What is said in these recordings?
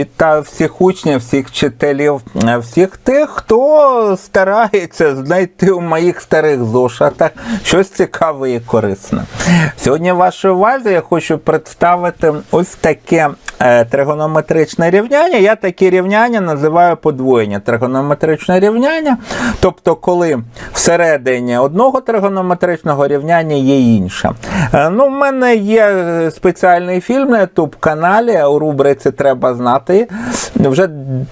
Вітаю всіх учнів, всіх вчителів, е, всіх тих, хто старається знайти у моїх старих зошитах щось цікаве і корисне. Сьогодні в вашій увазі я хочу представити ось таке е, тригонометричне рівняння. Я такі рівняння називаю подвоєння тригонометричне рівняння. Тобто, коли всередині одного тригонометричного рівняння є інше. Е, Ну, в мене є спеціальний фільм на youtube каналі у рубриці Треба знати. Вже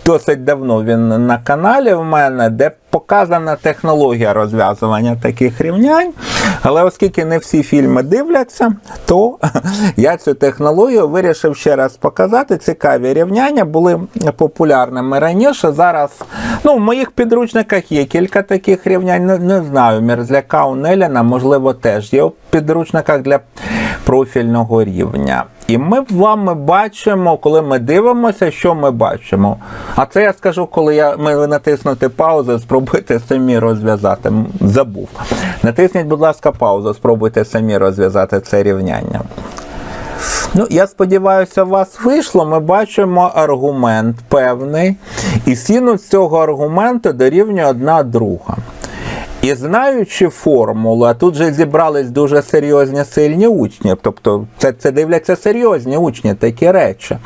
досить давно він на каналі в мене, де показана технологія розв'язування таких рівнянь. Але оскільки не всі фільми дивляться, то я цю технологію вирішив ще раз показати. Цікаві рівняння були популярними раніше. Зараз ну, в моїх підручниках є кілька таких рівнянь. Не, не знаю, у Неліна, можливо, теж є у підручниках для профільного рівня. І ми з вами бачимо, коли ми дивимося, що ми бачимо. А це я скажу, коли я ми натиснути паузу, спробуйте самі розв'язати. Забув. Натисніть, будь ласка, паузу, спробуйте самі розв'язати це рівняння. Ну, я сподіваюся, у вас вийшло. Ми бачимо аргумент певний, і синус цього аргументу дорівнює одна друга. І знаючи формулу, а тут же зібрались дуже серйозні сильні учні, тобто це, це дивляться серйозні учні, такі речі.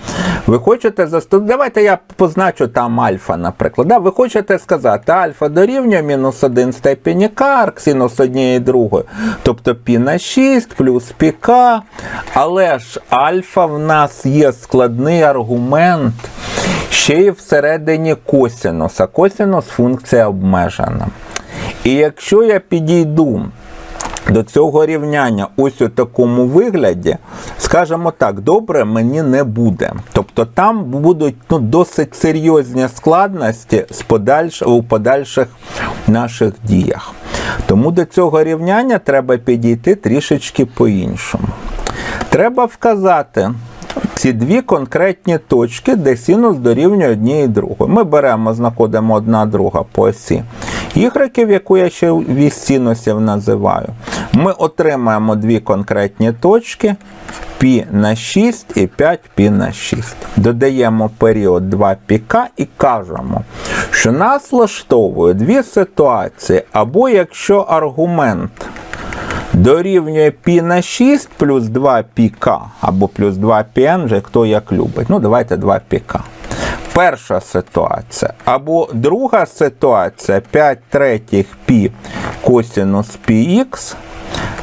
Ви хочете застосувати, давайте я позначу там альфа, наприклад. Да? Ви хочете сказати, альфа дорівнює мінус 1 степені к, арксинус однієї другої, тобто пі на 6 плюс пі к, але ж альфа в нас є складний аргумент, ще й всередині косінуса. Косінус функція обмежена. І якщо я підійду до цього рівняння ось у такому вигляді, скажімо так, добре мені не буде. Тобто там будуть ну, досить серйозні складності з подальш... у подальших наших діях. Тому до цього рівняння треба підійти трішечки по-іншому. Треба вказати ці дві конкретні точки, де синус дорівнює одній і другої. Ми беремо, знаходимо одна друга по осі ігреків, яку я ще вісь синусів називаю. Ми отримаємо дві конкретні точки π на 6 і 5 π на 6. Додаємо період 2 піка і кажемо, що нас влаштовує дві ситуації, або якщо аргумент дорівнює π на 6 плюс 2 піка, або плюс 2 пн, вже хто як любить. Ну, давайте 2 піка. Перша ситуація. Або друга ситуація 5 третіх пі косінус піx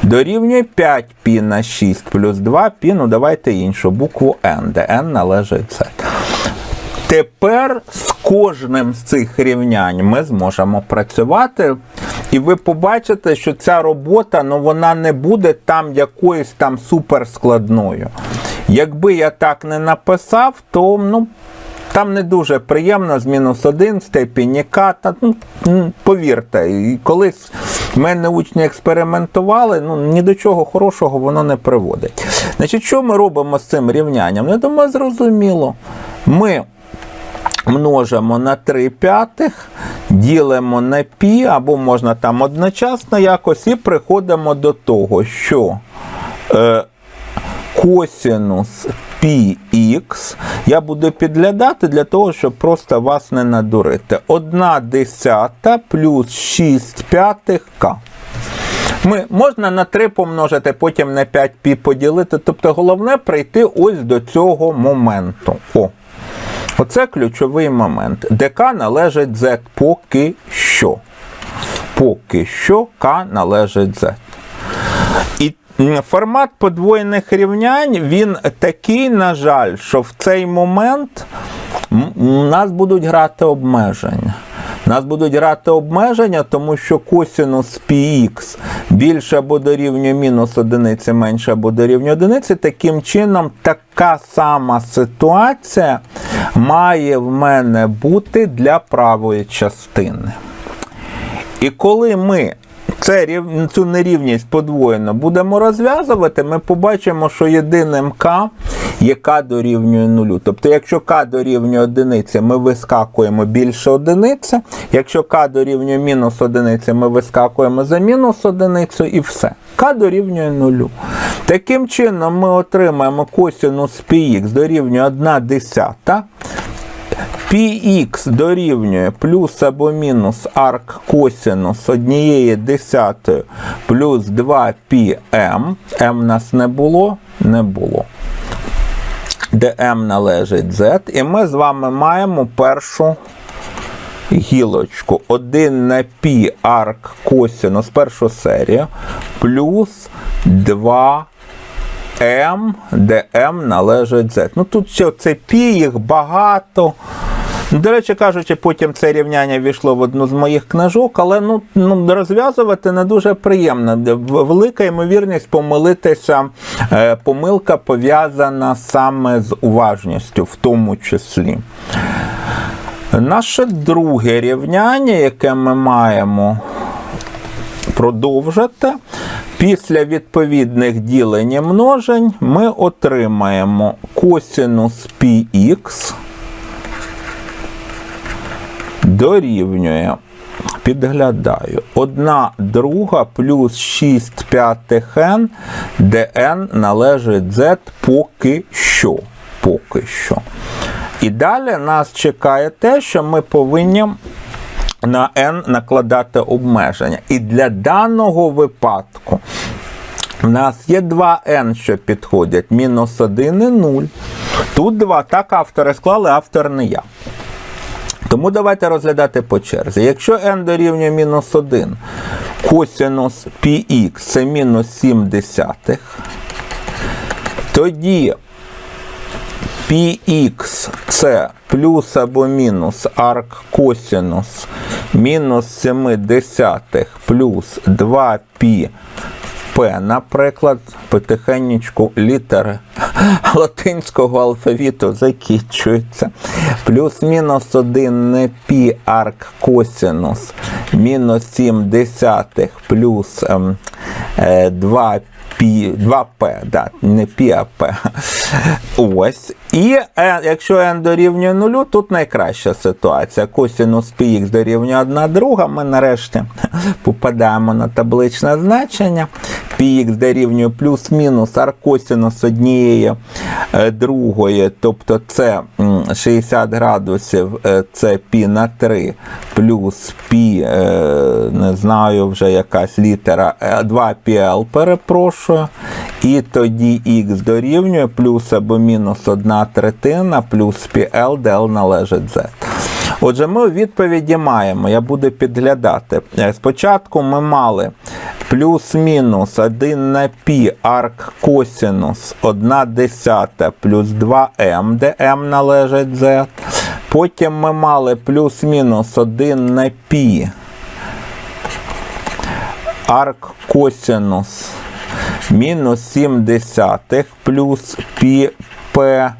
дорівнює 5 пі на 6 плюс 2 пі, ну давайте іншу букву n, де n належить. Тепер з кожним з цих рівнянь ми зможемо працювати, і ви побачите, що ця робота ну, вона не буде там якоюсь там суперскладною. Якби я так не написав, то ну, там не дуже приємно з мінус один степені к. Ну, повірте, і колись в мене учні експериментували, ну ні до чого хорошого воно не приводить. Значить, що ми робимо з цим рівнянням? Я думаю, зрозуміло. Ми множимо на 3 п'ятих, ділимо на пі, або можна там одночасно якось, і приходимо до того, що е, косінус πx я буду підглядати для того, щоб просто вас не надурити. 1 десята плюс 6 п'ятих к. Ми можна на 3 помножити, потім на 5 пі поділити. Тобто головне прийти ось до цього моменту. О. Оце ключовий момент. ДК належить З поки що. Поки що К належить Z. І формат подвоєних рівнянь він такий, на жаль, що в цей момент у нас будуть грати обмеження. Нас будуть грати обмеження, тому що косінус πx більше або дорівнює мінус одиниці, менше або дорівнює одиниці. Таким чином, така сама ситуація має в мене бути для правої частини. І коли ми це, цю нерівність подвоєно будемо розв'язувати, ми побачимо, що єдиним К є К дорівнює нулю. Тобто, якщо К дорівнює одиниці, ми вискакуємо більше одиниці. Якщо К дорівнює мінус одиниці, ми вискакуємо за мінус одиницю і все. К дорівнює нулю. Таким чином, ми отримаємо косинус πx дорівнює 1 десята Px дорівнює плюс або мінус арк косінус однієї десятої плюс 2πm. М М нас не було, не було. Де М належить Z. І ми з вами маємо першу гілочку. 1 на π арк косінус першу серію плюс 2. М, де М належить Z. Ну тут ще це пі, їх багато. До речі, кажучи, потім це рівняння війшло в одну з моїх книжок, але ну, ну розв'язувати не дуже приємно. Велика ймовірність помилитися. Е, помилка пов'язана саме з уважністю, в тому числі. Наше друге рівняння, яке ми маємо продовжити. Після відповідних ділень і множень ми отримаємо косінус πx дорівнює. Підглядаю. 1 друга плюс 6 п'ятих n, де n належить z поки що. Поки що. І далі нас чекає те, що ми повинні на n накладати обмеження. І для даного випадку в нас є 2 n, що підходять, мінус 1 і 0. Тут 2. Так автори склали, автор не я. Тому давайте розглядати по черзі. Якщо n дорівнює мінус 1, косінус πx це мінус 7 десятих, тоді px це плюс або мінус арк косінус мінус 7 десятих плюс 2π П, наприклад, потихенечку літери латинського алфавіту закінчуються. Плюс-мінус 1 не пі арк косінус, мінус 7 десятих плюс ем, е, 2 пі, 2П, да, не пі, а П. Ось. І е, якщо n дорівнює 0, тут найкраща ситуація. Косінус πx дорівнює 1 друга. Ми нарешті попадаємо на табличне значення. Пі де рівнює плюс-мінус аркосинус однієї е, другої. Тобто це 60 градусів, е, це пі на 3 плюс пі, е, не знаю, вже якась літера 2 пл перепрошую. І тоді х дорівнює плюс або мінус 1 третина, плюс пл, де L належить Z. Отже, ми у відповіді маємо, я буду підглядати. Спочатку ми мали плюс-мінус 1 на π арк косінус 1 десята плюс 2m, де m належить z. Потім ми мали плюс-мінус 1 на π арк косінус мінус 7 десятих плюс пі П,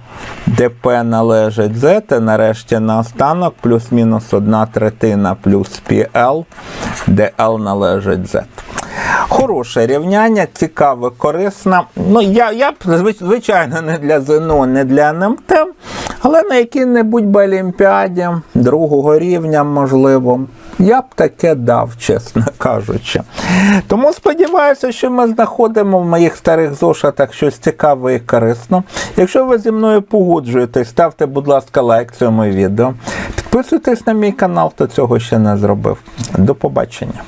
де П належить Z, і нарешті наостанок плюс-мінус 1 третина плюс PL, де L належить Z. Хороше рівняння, цікаве, корисне. Ну, я, я б, звичайно, не для ЗНО, не для НМТ, але на якій-небудь олімпіаді другого рівня, можливо, я б таке дав, чесно кажучи. Тому сподіваюся, що ми знаходимо в моїх старих зошитах щось цікаве і корисно. Якщо ви зі мною погоджуєтесь, ставте, будь ласка, лайк цьому відео. Підписуйтесь на мій канал, хто цього ще не зробив. До побачення.